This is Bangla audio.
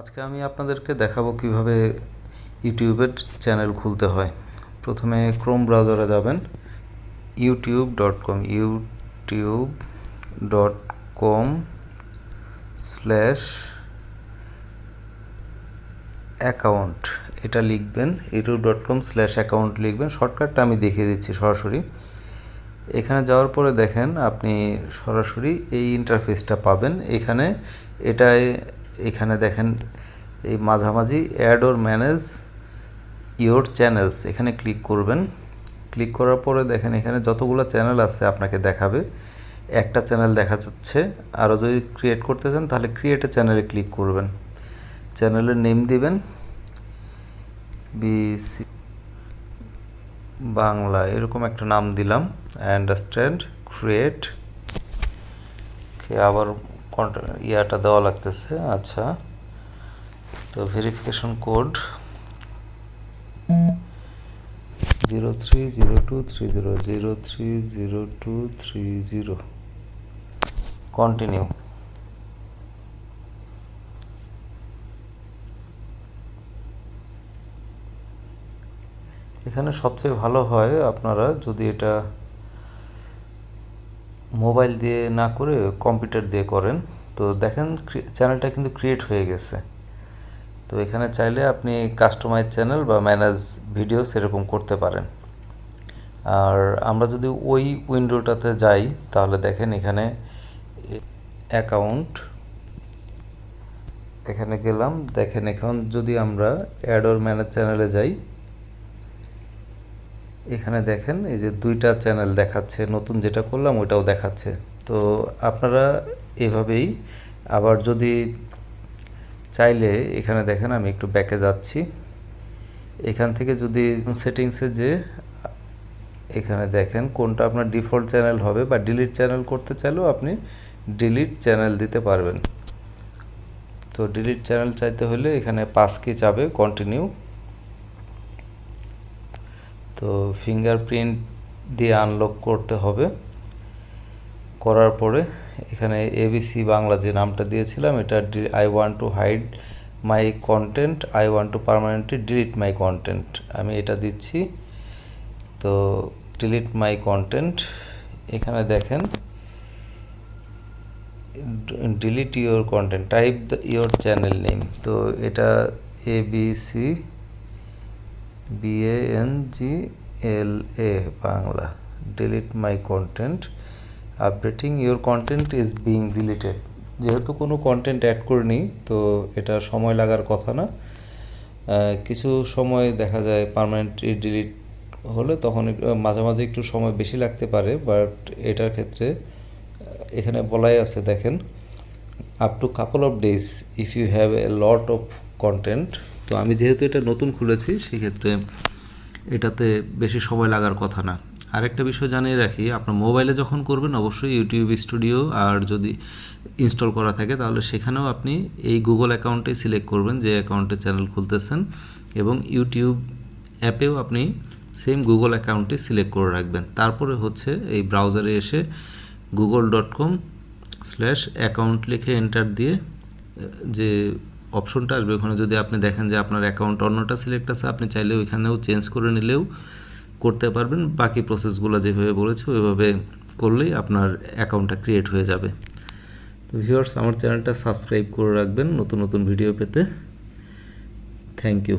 আজকে আমি আপনাদেরকে দেখাবো কীভাবে ইউটিউবের চ্যানেল খুলতে হয়। প্রথমে ক্রোম ব্রাউজারে যাবেন YouTube dot com YouTube dot com slash account এটা লিখবেন YouTube dot com slash account লিখবেন শর্টকাটটা আমি দেখিয়ে দিচ্ছি সরাসরি। এখানে যাওয়ার পরে দেখেন আপনি সরাসরি এই ইন্টারফেসটা পাবেন। এখানে এটায় এখানে দেখেন এই মাঝামাঝি add or manage your channels এখানে ক্লিক করবেন। ক্লিক করার পরে দেখেন এখানে যতগুলো চ্যানেল আছে আপনাকে দেখাবে। একটা চ্যানেল দেখা যাচ্ছে। আরও যদি ক্রিয়েট করতে চান, তাহলে ক্রিয়েট চ্যানেলে ক্লিক করবেন। চ্যানেলের নেম দিবেন। বিসি বাংলা, এরকম একটা নাম দিলাম। আন্ডারস্ট্যান্ড ক্রিয়েট আবার ইয়াটা দেওয়া লাগতেছে আচ্ছা। তো verification code zero three zero two three zero zero three zero two three zero continue এখানে সবচেয়ে ভালো হয় আপনারা যদি এটা মোবাইল দিয়ে না করে কম্পিউটার দিয়ে করেন। তো দেখেন চ্যানেলটা কিন্তু ক্রিয়েট হয়ে গেছে। তো এখানে চাইলে আপনি কাস্টমাইজ চ্যানেল বা ম্যানেজ ভিডিও সেরকম করতে পারেন। আর আমরা যদি ওই উইন্ডোটাতে যাই, তাহলে দেখেন এখানে অ্যাকাউন্ট এখানে গেলাম। দেখেন এখন যদি আমরা অ্যাড ওর ম্যানেজ চ্যানেলে যাই এখানে দেখেন, এই যে দুইটা চ্যানেল দেখাচ্ছে, নতুন যেটা করলাম ওইটাও দেখাচ্ছে। তো আপনারা এভাবেই আবার যদি চাইলে এখানে দেখেন, আমি একটু ব্যাকে যাচ্ছি। এখান থেকে যদি সেটিংসে যে, এখানে দেখেন, কোনটা আপনার ডিফল্ট চ্যানেল হবে বা ডিলিট চ্যানেল করতে চাইলেও আপনি ডিলিট চ্যানেল দিতে পারবেন। তো ডিলিট চ্যানেল চাইতে হলে এখানে পাস কি চাবে কন্টিনিউ তো ফিঙ্গারপ্রিন্ট দিয়ে আনলক করতে হবে। করার পরে এখানে এবিসি বাংলা যে নামটা দিয়েছিলাম, এটা I want to hide my content I want to permanently delete my content আমি এটা দিচ্ছি, তো ডিলিট মাই কন্টেন্ট এখানে দেখেন delete your content type the your channel name তো এটা ABC BANG L A Bangla. Delete my content updating your content is being deleted যেহেতু কোনো কন্টেন্ট অ্যাড করিনি, তো এটা সময় লাগার কথা না। কিছু সময় দেখা যায় পারমানেন্টলি ডিলিট হলে তখন মাঝে মাঝে একটু সময় বেশি লাগতে পারে বাট এটার ক্ষেত্রে এখানে বলাই আছে, দেখেন up to couple of days if you have a lot of content তো আমি যেহেতু এটা নতুন খুলেছি, সেক্ষেত্রে এটাতে বেশি সময় লাগার কথা না। আরেকটা বিষয় জানিয়ে রাখি, আপনার মোবাইলে যখন করবেন, অবশ্যই ইউটিউব স্টুডিও আর যদি ইনস্টল করা থাকে, তাহলে সেখানেও আপনি এই গুগল অ্যাকাউন্টে সিলেক্ট করবেন, যে অ্যাকাউন্টে চ্যানেল খুলতেছেন এবং ইউটিউব অ্যাপেও আপনি সেম গুগল অ্যাকাউন্টে সিলেক্ট করে রাখবেন। তারপরে হচ্ছে এই ব্রাউজারে এসে Google dot com slash account লিখে এন্টার দিয়ে, যে অপশনটা আসবে। ওখানে যদি আপনি দেখেন যে আপনার অ্যাকাউন্ট অন্যটা সিলেক্ট আছে, আপনি চাইলে ওইখানেও চেঞ্জ করে নিলেও করতে পারবেন। বাকি প্রসেসগুলো যেভাবে বলেছি, ওইভাবে করলেই আপনার অ্যাকাউন্টটা ক্রিয়েট হয়ে যাবে। তো ভিউয়ার্স আমার চ্যানেলটা সাবস্ক্রাইব করে রাখবেন নতুন নতুন ভিডিও পেতে। Thank you